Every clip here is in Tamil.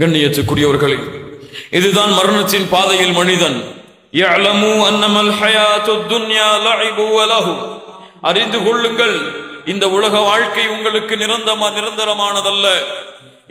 கண்ணியத்துக்குரியவர்களே இதுதான் மரணத்தின் பாதையில் மனிதன். அறிந்து கொள்ளுங்கள் இந்த உலக வாழ்க்கை உங்களுக்கு நிரந்தரமா நிரந்தரமானதல்ல.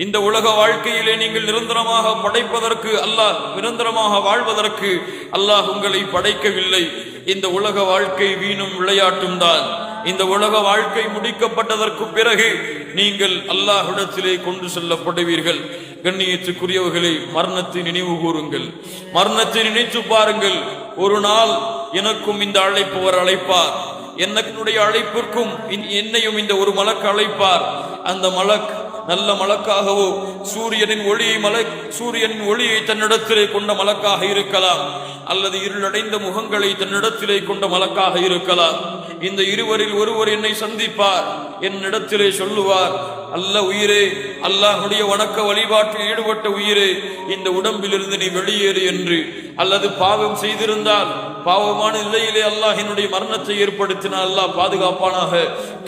இந்த உலக வாழ்க்கையிலே நீங்கள் நிரந்தரமாக படைப்பதற்கு அல்லாஹ் நிரந்தரமாக வாழ்வதற்கு அல்லாஹ் உங்களை படைக்கவில்லை. இந்த உலக வாழ்க்கை வீணும் விளையாட்டும் தான். இந்த உலக வாழ்க்கை முடிக்கப்பட்டதற்கு பிறகு நீங்கள் அல்லாஹிடத்திலே கொண்டு செல்லப்படுவீர்கள். கண்ணியத்துக்குரியவர்களை மரணத்தை நினைவு கூறுங்கள். மரணத்தை நினைத்து பாருங்கள். ஒரு நாள் எனக்கும் இந்த அழைப்பவர் அழைப்பார். என்னுடைய அழைப்பிற்கும் இன்- என்னையும் இந்த ஒரு மலக்கு அழைப்பார். அந்த மலக் நல்ல மலக்காகவோ சூரியனின் ஒளியை மலக் சூரியனின் ஒளியை தன்னிடத்திலே கொண்ட மலக்காக இருக்கலாம். அல்லது இருளடைந்த முகங்களை தன்னிடத்திலே கொண்ட மலக்காக இருக்கலாம். இந்த இருவரில் ஒருவர் என்னை சந்திப்பார் என்னிடத்திலே சொல்லுவார் அல்ல உயிரே அல்லாஹுடைய வணக்க வழிபாட்டில் ஈடுபட்ட உயிரே இந்த உடம்பிலிருந்து நீ வெளியேறு என்று. அல்லது பாவம் செய்திருந்தால் பாவமான நிலையிலே அல்லாஹ் என்னுடைய மரணத்தை ஏற்படுத்தினால் அல்லாஹ் பாதுகாப்பானாக.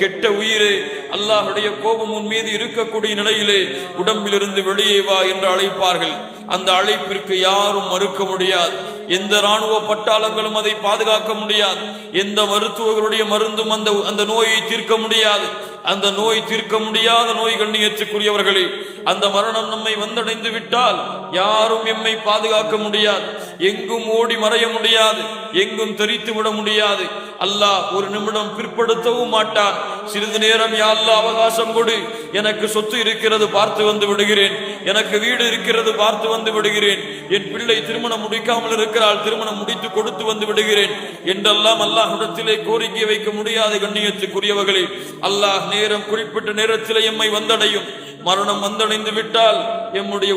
கெட்ட உயிரே அல்லாஹுடைய கோபம் உன் மீது இருக்கக்கூடிய நிலையிலே உடம்பிலிருந்து வெளியே வா என்று அழைப்பார்கள். அந்த அழைப்பிற்கு யாரும் மறுக்க முடியாது. எந்த ராணுவ பட்டாளங்களும் அதை பாதுகாக்க முடியாது. எந்த மருத்துவர்களுடைய மருந்தும் அந்த அந்த நோயை தீர்க்க முடியாது. அந்த நோய் தீர்க்க முடியாத நோய் கண்ணியத்துக்குரியவர்களே அந்த மரணம் நம்மை வந்தடைந்து விட்டால் யாரும் எம்மை பாதுகாக்க முடியாது. எங்கும் ஓடி மறைய முடியாது. எங்கும் தெரித்து விட முடியாது. அல்லாஹ் ஒரு நிமிடம் பிற்படுத்தவும் மாட்டான். சிறிது நேரம் யா அவகாசம் கொடு. எனக்கு சொத்து இருக்கிறது பார்த்து வந்து விடுகிறேன். எனக்கு வீடு இருக்கிறது பார்த்து வந்து விடுகிறேன். என் பிள்ளை திருமணம் முடிக்காமல் இருக்கிறாள் திருமணம் முடித்து கொடுத்து வந்து விடுகிறேன். என்றெல்லாம் அல்லாஹ் இடத்திலே கோரிக்கை வைக்க முடியாத கண்ணியத்துக்குரியவர்களே அல்லாஹ் நேரம் குறிப்பிட்ட நேரத்திலே எம்மை வந்தடையும். மரணம் வந்தடைந்து விட்டால் எம்முடைய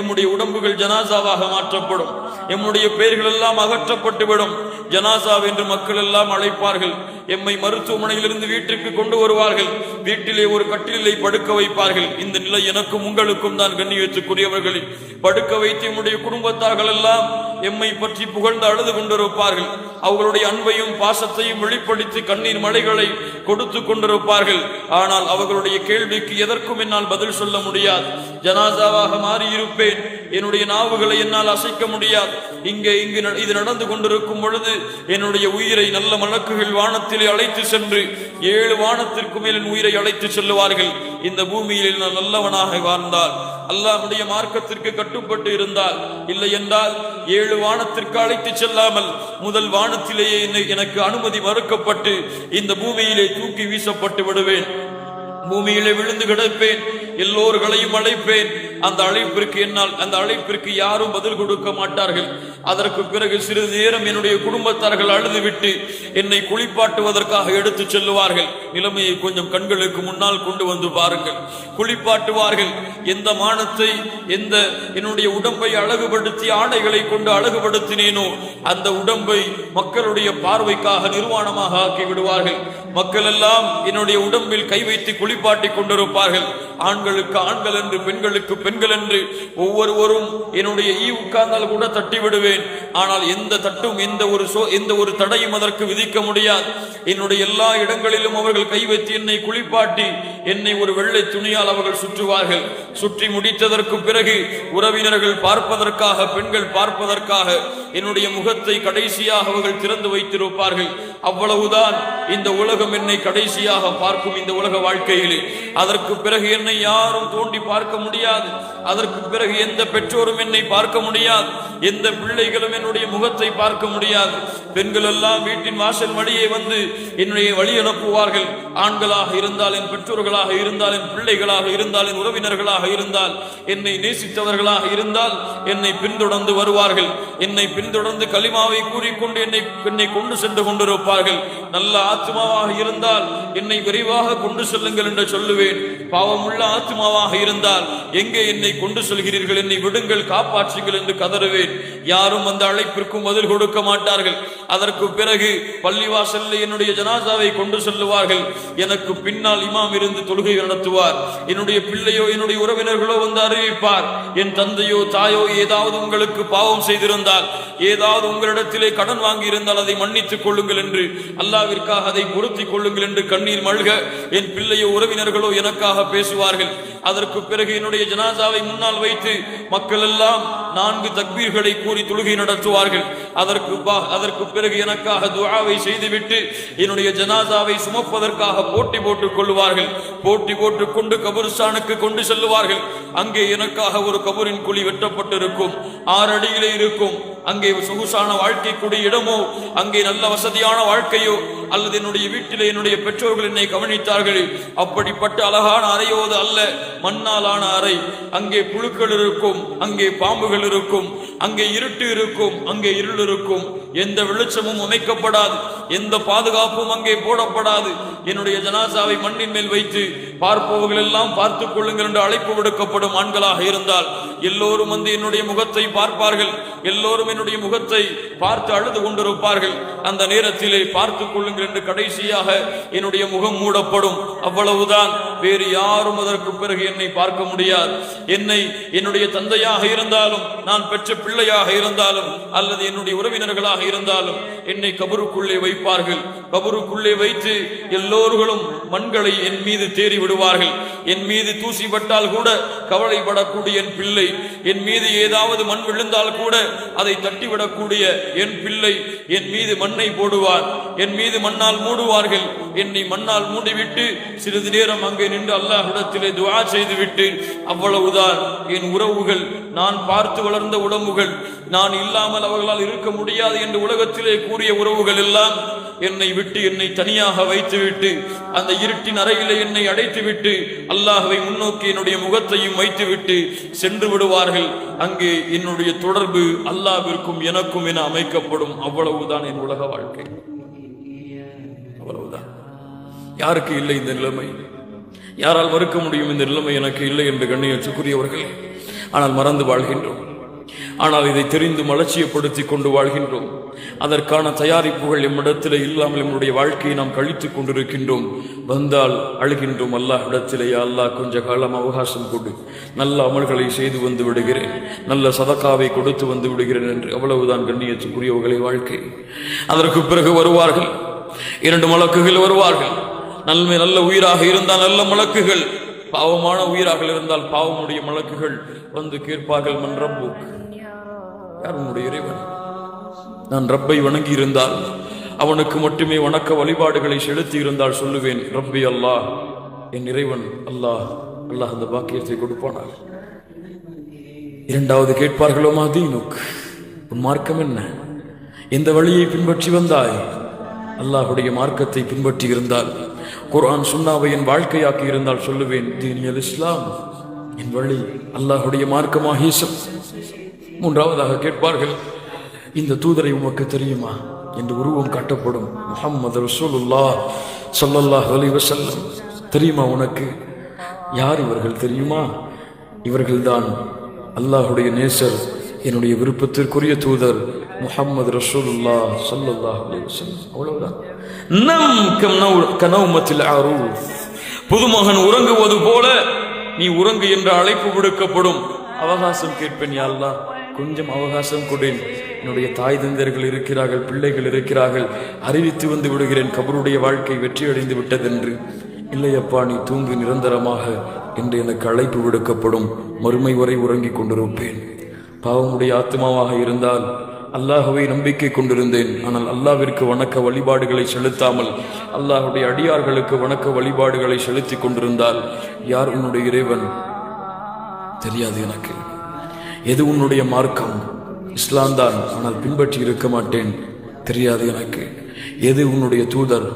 எம்முடைய உடம்புகள் ஜனாசாவாக மாற்றப்படும். எம்முடைய பெயர்கள் எல்லாம் அகற்றப்பட்டுவிடும். ஜனாசா என்று மக்கள் எல்லாம் அழைப்பார்கள். எம்மை மருத்துவமனையிலிருந்து வீட்டிற்கு கொண்டு வருவார்கள். வீட்டிலே ஒரு கட்டிலை படுக்க வைப்பார்கள். இந்த நிலை எனக்கும் உங்களுக்கும் தான் கண்ணியத்துக்குரியவர்களே. படுக்க வைத்து என்னுடைய குடும்பத்தார்கள் எல்லாம் எம்மை பற்றி புகழ்ந்து அழுது கொண்டிருப்பார்கள். அவர்களுடைய அன்பையும் பாசத்தையும் வெளிப்படுத்தி கண்ணீர் மலைகளை கொடுத்து கொண்டிருப்பார்கள். ஆனால் அவர்களுடைய கேள்விக்கு எதற்கும் என்னால் பதில் சொல்ல முடியாது. ஜனாசாவாக மாறியிருப்பேன். என்னுடைய நாவுகளை என்னால் அசைக்க முடியாது. இங்கே இங்கு இது நடந்து கொண்டிருக்கும் பொழுது என்னுடைய உயிரை நல்ல மலக்குகள் வானத்திலே அழைத்து சென்று ஏழு வானத்திற்கு மேல் என் உயிரை அழைத்து செல்லுவார்கள். இந்த பூமியில் நான் நல்லவனாக வாழ்ந்தால் அல்லாஹுடைய மார்க்கத்திற்கு கட்டுப்பட்டு இருந்தால் இல்லை என்றால் ஏழு வானத்திற்கு அழைத்து செல்லாமல் முதல் வானத்திலேயே எனக்கு அனுமதி மறுக்கப்பட்டு இந்த பூமியிலே தூக்கி வீசப்பட்டு விடுவேன். பூமியிலே விழுந்து கிடப்பேன் எல்லோர்களையும் அழைப்பேன். அந்த அழைப்பிற்கு என்னால் அந்த அழைப்பிற்கு யாரும் பதில் கொடுக்க மாட்டார்கள். அதற்கு பிறகு சிறிது நேரம் என்னுடைய குடும்பத்தார்கள் அழுதுவிட்டு என்னை குளிப்பாட்டுவதற்காக எடுத்து செல்லுவார்கள். நிலைமையை கொஞ்சம் கண்களுக்கு முன்னால் கொண்டு வந்து பாருங்கள். குளிப்பாட்டுவார்கள். எந்த மானத்தை எந்த என்னுடைய உடம்பை அழகுபடுத்தி ஆடைகளை கொண்டு அழகுபடுத்தினேனோ அந்த உடம்பை மக்களுடைய பார்வைக்காக நிர்வாணமாக ஆக்கி விடுவார்கள் மக்கள் எல்லாம் என்னுடைய உடம்பில் கை வைத்து குளிப்பாட்டி கொண்டிருப்பார்கள். ஆண்களுக்கு ஆண்கள் என்று பெண்களுக்கு பெண்கள் என்று ஒவ்வொருவரும் என்னுடைய ஈ உட்கார்ந்தால் கூட தட்டி விடுவேன் ஆனால் எந்த தட்டும் எந்த ஒரு சோ எந்த ஒரு தடையும் அதற்கு விதிக்க முடியாது. என்னுடைய எல்லா இடங்களிலும் அவர்கள் கை வைத்து என்னை குளிப்பாட்டி என்னை ஒரு வெள்ளை துணியால் அவர்கள் சுற்றுவார்கள். சுற்றி முடித்ததற்கு பிறகு உறவினர்கள் பார்ப்பதற்காக பெண்கள் பார்ப்பதற்காக என்னுடைய முகத்தை கடைசியாக அவர்கள் திறந்து வைத்திருப்பார்கள். அவ்வளவுதான் இந்த உலகம் என்னை கடைசியாக பார்க்கும் இந்த உலக வாழ்க்கையிலே. அதற்கு பிறகு என்னை யாரும் தோண்டி பார்க்க முடியாது. அதற்கு பிறகு எந்த பெற்றோரும் என்னை பார்க்க முடியாது. எந்த பிள்ளைகளும் என்னுடைய முகத்தை பார்க்க முடியாது. பெண்கள் எல்லாம் வீட்டின் வாசல் வழியே வந்து என்னுடைய வழி அனுப்புவார்கள். ஆண்களாக இருந்தால் என் பெற்றோர்களாக இருந்தால் என் பிள்ளைகளாக இருந்தால் என் உறவினர்களாக இருந்தால் என்னை நேசித்தவர்களாக இருந்தால் என்னை பின்தொடர்ந்து வருவார்கள். என்னை பின்தொடர்ந்து களிமாவை கூறிக்கொண்டு என்னை என்னை கொண்டு சென்று கொண்டிருப்பார்கள். நல்ல ஆத்மாவாக இருந்தால் என்னை விரைவாக கொண்டு செல்லுங்கள் என்று சொல்லுவேன். பாவமுள்ள ஆத்மாவாக இருந்தால் எங்கே என்னை கொண்டு செல்கிறீர்கள் என்னை விடுங்கள் காப்பாற்றுங்கள் என்று கதறுவேன். யாரும் அந்த அழைப்பிற்கும் பதில் கொடுக்க மாட்டார்கள். அதற்கு பிறகு பள்ளிவாசல்ல என்னுடைய ஜனாசாவை கொண்டு செல்லுவார்கள். எனக்கு பின்னால் இமாம் இருந்து தொழுகை நடத்துவார். என்னுடைய பிள்ளையோ என்னுடைய உறவு உறவினர்களோ வந்து அறிவிப்பார். என் தந்தையோ தாயோ ஏதாவது உங்களுக்கு பாவம் செய்திருந்தால் ஏதாவது உங்களிடத்திலே கடன் வாங்கி இருந்தால் அதை மன்னித்துக் கொள்ளுங்கள் என்று அல்லாவிற்காக அதை பொருத்திக் கொள்ளுங்கள் என்று கண்ணீர் மல்க என் பிள்ளையோ உறவினர்களோ எனக்காக பேசுவார்கள். அதற்கு பிறகு என்னுடைய ஜனாசாவை முன்னால் வைத்து மக்கள் எல்லாம் நான்கு தக்பீர்களை கூறி தொழுகை நடத்துவார்கள். அதற்கு அதற்கு பிறகு எனக்காக துஆவை செய்துவிட்டு என்னுடைய ஜனாதாவை சுமப்பதற்காக போட்டி போட்டுக் கொள்வார்கள் போட்டி போட்டுக் கொண்டு கபருஸ்தானுக்கு கொண்டு செல்லுவார்கள். அங்கே எனக்காக ஒரு கபரின் குழி வெட்டப்பட்டிருக்கும். ஆறு அடியிலே இருக்கும். அங்கே சொகுசான வாழ்க்கைக்குரிய இடமோ அங்கே நல்ல வசதியான வாழ்க்கையோ அல்லது என்னுடைய வீட்டிலே என்னுடைய பெற்றோர்கள் என்னை கவனித்தார்கள். அப்படிப்பட்ட அழகான அறையோது அல்ல மண்ணாலான அறை. அங்கே புழுக்கள் இருக்கும். அங்கே பாம்புகள் இருக்கும். அங்கே இருட்டு இருக்கும் அங்கே இருள் இருக்கும். எந்த வெளிச்சமும் அமைக்கப்படாது எந்த பாதுகாப்பும் அங்கே போடப்படாது. என்னுடைய ஜனாசாவை மண்ணின் மேல் வைத்து பார்ப்பவர்கள் எல்லாம் பார்த்துக் கொள்ளுங்கள் என்று அழைப்பு விடுக்கப்படும் ஆண்களாக இருந்தால் எல்லோரும் வந்து என்னுடைய முகத்தை பார்ப்பார்கள். எல்லோரும் என்னுடைய முகத்தை பார்த்து அழுது கொண்டிருப்பார்கள். அந்த நேரத்திலே பார்த்துக் கொள்ளுங்கள் என்று கடைசியாக என்னுடைய முகம் மூடப்படும். அவ்வளவுதான். வேறு யாரும் அதற்கு பிறகு என்னை பார்க்க முடியாது. என்னை என்னுடைய தந்தையாக இருந்தாலும் நான் பெற்ற பிள்ளையாக இருந்தாலும் அல்லது என்னுடைய உறவினர்களாக இருந்தாலும் என்னை கபருக்குள்ளே வைப்பார்கள். கபருக்குள்ளே வைத்து எல்லோர்களும் மண்களை என் மீது தேறி விடுவார்கள். என் மீது தூசி பட்டால் கூட கவலைப்படக்கூடிய என் பிள்ளை என் மீது ஏதாவது மண் விழுந்தால் கூட அதை தட்டிவிடக்கூடிய என் பிள்ளை என் மீது மண்ணை போடுவார். என் மீது மண்ணால் மூடுவார்கள். என்னை மண்ணால் மூடிவிட்டு சிறிது நேரம் அங்கே நின்று அல்லாஹ்விடத்திலே துவா செய்துவிட்டு அவ்வளவுதான். என் உறவுகள் நான் பார்த்து வளர்ந்த உடம்புகள் நான் இல்லாமல் அவர்களால் இருக்க முடியாது என்று உலகத்திலே கூறிய உறவுகள் எல்லாம் என்னை விட்டு என்னை தனியாக வைத்துவிட்டு அந்த இருட்டின் அறையிலே என்னை அடைத்துவிட்டு அல்லாஹவை முன்னோக்கி என்னுடைய முகத்தையும் வைத்துவிட்டு சென்று விடுவார்கள். அங்கே என்னுடைய தொடர்பு அல்லாவிற்கும் எனக்கும் என அமைக்கப்படும். அவ்வளவுதான் என் உலக வாழ்க்கை. அவ்வளவுதான் யாருக்கு இல்லை இந்த நிலைமை? யாரால் மறுக்க முடியும் இந்த நிலைமை எனக்கு இல்லை என்று கண்ணியத்துக்குரியவர்கள் ஆனால் மறந்து வாழ்கின்றோம். ஆனால் இதை தெரிந்து மலட்சியப்படுத்தி கொண்டு வாழ்கின்றோம். அதற்கான தயாரிப்புகள் எம்மிடத்தில் இல்லாமல் நம்முடைய வாழ்க்கையை நாம் கழித்துக் கொண்டிருக்கின்றோம். வந்தால் அழுகின்றோம் அல்லாஹ் இடத்திலே அல்லாஹ் கொஞ்ச காலம் அவகாசம் கொடு. நல்ல அமல்களை செய்து வந்து விடுகிறேன். நல்ல சதக்காவை கொடுத்து வந்து விடுகிறேன் என்று. அவ்வளவுதான் கண்ணியத்துக்குரியவர்களை வாழ்க்கை. அதற்கு பிறகு வருவார்கள். இரண்டு மலக்குகள் வருவார்கள். நன்மை நல்ல உயிராக இருந்தால் நல்ல மலக்குகள். பாவமான உயிராக இருந்தால் பாவமுடைய மலக்குகள் வந்து கேட்பார்கள் மன் ரப்பு யார் உன்னுடைய இறைவன்? நான் ரப்பை வணங்கி இருந்தால் அவனுக்கு மட்டுமே வணக்க வழிபாடுகளை செலுத்தி இருந்தால் சொல்லுவேன் ரப்பி அல்லாஹ் என் இறைவன் அல்லாஹ் அல்லாஹ் அந்த பாக்கியத்தை கொடுப்பானார் இரண்டாவது கேட்பார்களோ தீனுக் உன் மார்க்கம் என்ன? எந்த வழியை பின்பற்றி வந்தாய்? அல்லாஹுடைய மார்க்கத்தை பின்பற்றி இருந்தால் குர்ஆன் சுன்னாவை என் வாழ்க்கையாக்கி இருந்தால் சொல்லுவேன் தீனியல் இஸ்லாம் என் வழி அல்லாஹுடைய மார்க்கமாக ஈசம் மூன்றாவதாக கேட்பார்கள் இந்த தூதரை உமக்கு தெரியுமா? என்று உருவம் காட்டப்படும் முஹம்மது ரசூலுல்லா சொல்லல்லாஹ் அலி வசல்லம் தெரியுமா உனக்கு? யார் இவர்கள் தெரியுமா? இவர்கள்தான் அல்லாஹுடைய நேசர் என்னுடைய விருப்பத்திற்குரிய தூதர் முஹம்மது ரசூலுல்லா சல்லுல்லா அவ்வளவுதான். நம் கனவு கனவுமத்தில் புதுமகன் உறங்குவது போல நீ உறங்கு என்ற அழைப்பு விடுக்கப்படும். அவகாசம் கேட்பேன் யாழ்லா கொஞ்சம் அவகாசம் கொடேன். என்னுடைய தாய் தந்தர்கள் இருக்கிறார்கள் பிள்ளைகள் இருக்கிறார்கள். அறிவித்து வந்து விடுகிறேன் கபருடைய வாழ்க்கை வெற்றியடைந்து விட்டதென்று. இல்லையப்பா நீ தூங்கு நிரந்தரமாக என்று எனக்கு அழைப்பு விடுக்கப்படும். மறுமை வரை உறங்கிக் கொண்டிருப்பேன். பாவமுடைய ஆத்மாவாக இருந்தால் அல்லாஹுவை நம்பிக்கை கொண்டிருந்தேன். ஆனால் அல்லாவிற்கு வணக்க வழிபாடுகளை செலுத்தாமல் அல்லாஹுடைய அடியார்களுக்கு வணக்க வழிபாடுகளை செலுத்திக் கொண்டிருந்தால் யார் உன்னுடைய இறைவன்? தெரியாது எனக்கு. எது உன்னுடைய மார்க்கம்? இஸ்லாம் தான். ஆனால் பின்பற்றி இருக்க மாட்டேன். தெரியாது எனக்கு. எது உன்னுடைய தூதர்?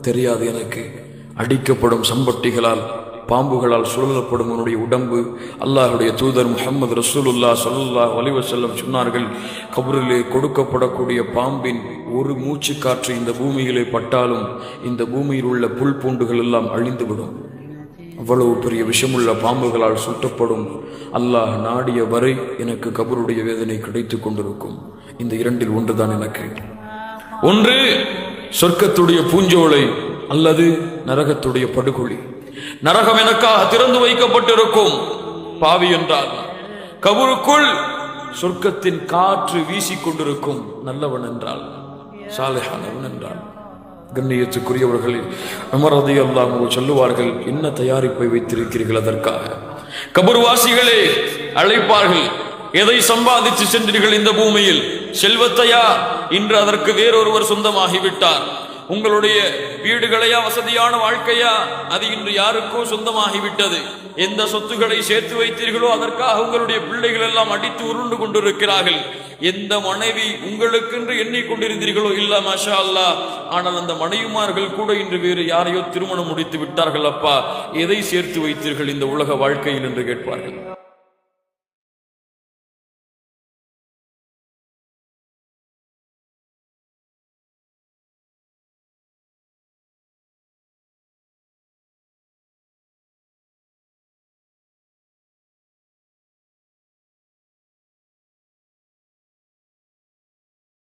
தெரியாது எனக்கு. அடிக்கப்படும் சம்பட்டிகளால் பாம்புகளால் சுழலப்படும் உன்னுடைய உடம்பு. அல்லாஹுடைய தூதர் முகமது ரசூலுல்லா சல்லுல்லா வலிவசல்லம் சொன்னார்கள் கபரிலே கொடுக்கப்படக்கூடிய பாம்பின் ஒரு மூச்சு காற்று இந்த பூமியிலே பட்டாலும் இந்த பூமியில் உள்ள புல் பூண்டுகள் எல்லாம் அழிந்துவிடும். அவ்வளவு பெரிய விஷமுள்ள பாம்புகளால் சுட்டப்படும் அல்லாஹ் நாடிய வரை எனக்கு கபருடைய வேதனை கிடைத்து கொண்டிருக்கும். இந்த இரண்டில் ஒன்றுதான் எனக்கு. ஒன்று சொர்க்கத்துடைய பூஞ்சோலை அல்லது நரகத்துடைய படுகொலி. நரகம் எனக்காக திறந்து வைக்கப்பட்டிருக்கும். பாவி என்றால் கபருக்குள் சொர்க்கத்தின் காற்று வீசிக் கொண்டிருக்கும். நல்லவன் என்றால் சாலையானவன் என்றான் கண்ணியத்துக்குரியவர்களில் அமரதி சொல்லுவார்கள் என்ன தயாரிப்பை வைத்திருக்கிறீர்கள் அதற்காக? கபர்வாசிகளே அழைப்பார்கள் எதை சம்பாதித்து சென்றீர்கள் இந்த பூமியில்? செல்வத்தையா? இன்று அதற்கு வேறொருவர் சொந்தமாகிவிட்டார். உங்களுடைய வீடுகளையா வசதியான வாழ்க்கையா அது இன்று யாருக்கோ சொந்தமாகிவிட்டது. எந்த சொத்துக்களை சேர்த்து வைத்தீர்களோ அதற்காக உங்களுடைய பிள்ளைகள் எல்லாம் அடித்து உருண்டு கொண்டிருக்கிறார்கள். எந்த மனைவி உங்களுக்கென்று எண்ணிக்கொண்டிருந்தீர்களோ இல்ல மாஷா அல்லா ஆனால் அந்த மனைவிமார்கள் கூட இன்று வேறு யாரையோ திருமணம் முடித்து விட்டார்கள் அப்பா. எதை சேர்த்து வைத்தீர்கள் இந்த உலக வாழ்க்கையில் என்று கேட்பார்கள்.